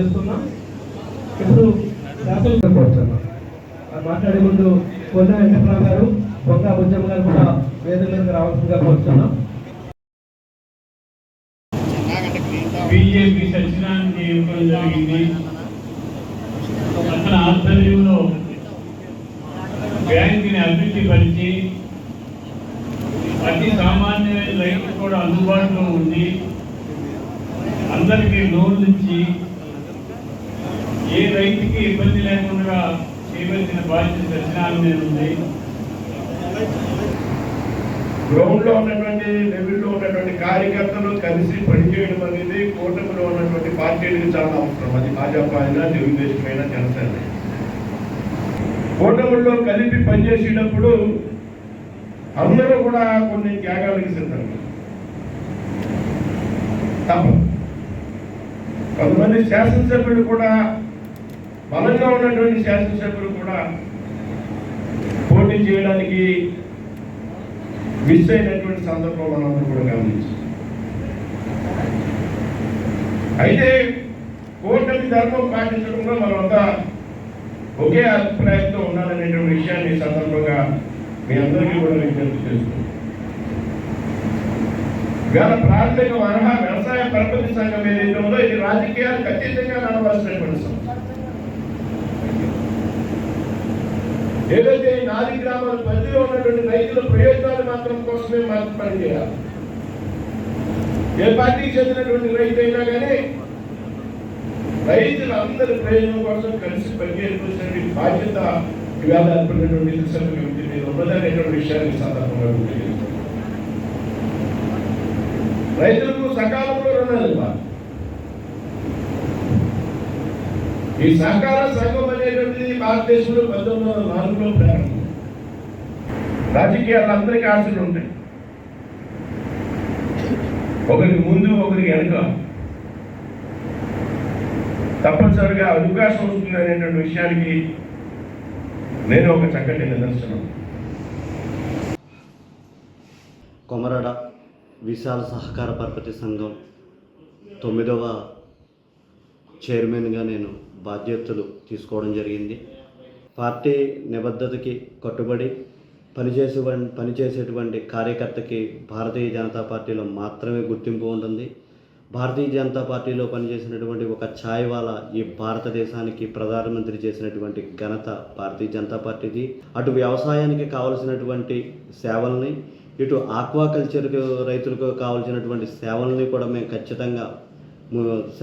చేస్తున్నా. ఇప్పుడు శాసన కోరుతున్నా. మాట్లాడే ముందు కొండ వెంకట్రావు గారు బొంగ ఉద్యమ గారు కూడా వేదిక మీదకి రావాల్సిందిగా కోరుతున్నాం. బీజేపీ సత్యనారాయణ ఇవ్వడం జరిగింది? అతని ఆధ్వర్యంలో బ్యాంకుని అభివృద్ధి పరిచి అతి సామాన్యమైన రైతు కూడా అందుబాటులో ఉంది అందరికీ లోన్లు ఇచ్చి ఏ రైతుకి ఇబ్బంది లేకుండా చేయవలసిన బాధ్యత దర్శనాల మీద ఉంది. గ్రౌండ్లో ఉన్నటువంటి లెవెల్లో ఉన్నటువంటి కార్యకర్తలు కలిసి పనిచేయడం అనేది కూటమిలో ఉన్నటువంటి పార్టీలకు చాలా అవసరం. అది భాజపా అయినా తెలుగుదేశం అయినా జనసేన కూటమిలో కలిపి పనిచేసేటప్పుడు అందరూ కూడా కొన్ని త్యాగాలకు సిద్ధం. తప్ప కొంతమంది శాసనసభ్యులు కూడా బలంగా ఉన్నటువంటి శాసనసభ్యులు కూడా పోటీ చేయడానికి మిస్ అయినటువంటి సందర్భం మనందరూ కూడా గమనించాం. అయితే కూటమి ధర్మం పాటించడంలో మనమంతా ఒకే అభిప్రాయంతో ఉండాలనేటువంటి విషయాన్ని సందర్భంగా మీ అందరికీ కూడా విజ్ఞప్తి చేస్తున్నాం. ఇవాళ ప్రాథమిక వరహ వ్యవసాయ పరపతి సంఘం ఏదైతే ఉందో ఇది రాజకీయాలకు అతీతంగా నడవాల్సినటువంటి సంఘం ఏదైతే ఈ నాది గ్రామాల పరిధిలో ఉన్నటువంటి రైతుల ప్రయోజనాలు మాత్రం కోసమే మాత్రం పనిచేయాలి ఏ పార్టీకి చెందినటువంటి రైతు అయినా కానీ రైతులందరి ప్రయోజనం కోసం కలిసి పనిచేయవలసిన బాధ్యత ఇవాళ ఏర్పడినటువంటి నిరసన కమిటీ మీద ఉన్నదనేటువంటి విషయాన్ని సందర్భంగా గుర్తు రైతులకు సకాలంలో రుణాలు ఇవ్వాలి. ఈ సహకార సంఘం అనేటువంటిది భారతదేశంలో పంతొమ్మిది వందల నాలుగులో ప్రారంభం. రాజకీయాలు అందరికీ ఆశలు ఉంటాయి. ఒకరికి ముందు ఒకరికి వెనుక. తప్పనిసరిగా అవకాశం వస్తుంది అనేటువంటి విషయానికి నేను ఒక చక్కటి నిదర్శనం. కొమరడ విశాల సహకార పరపతి సంఘం తొమ్మిదవ చైర్మన్గా నేను బాధ్యతలు తీసుకోవడం జరిగింది. పార్టీ నిబద్ధతకి కట్టుబడి పనిచేసే పనిచేసేటువంటి కార్యకర్తకి భారతీయ జనతా పార్టీలో మాత్రమే గుర్తింపు ఉంటుంది. భారతీయ జనతా పార్టీలో పనిచేసినటువంటి ఒక ఛాయ్వాలా ఈ భారతదేశానికి ప్రధానమంత్రి చేసినటువంటి ఘనత భారతీయ జనతా పార్టీది. అటు వ్యవసాయానికి కావలసినటువంటి సేవల్ని ఇటు ఆక్వాకల్చర్కు రైతులకు కావాల్సినటువంటి సేవల్ని కూడా మేము ఖచ్చితంగా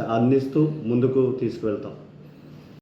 అందిస్తూ ముందుకు తీసుకువెళ్తాం.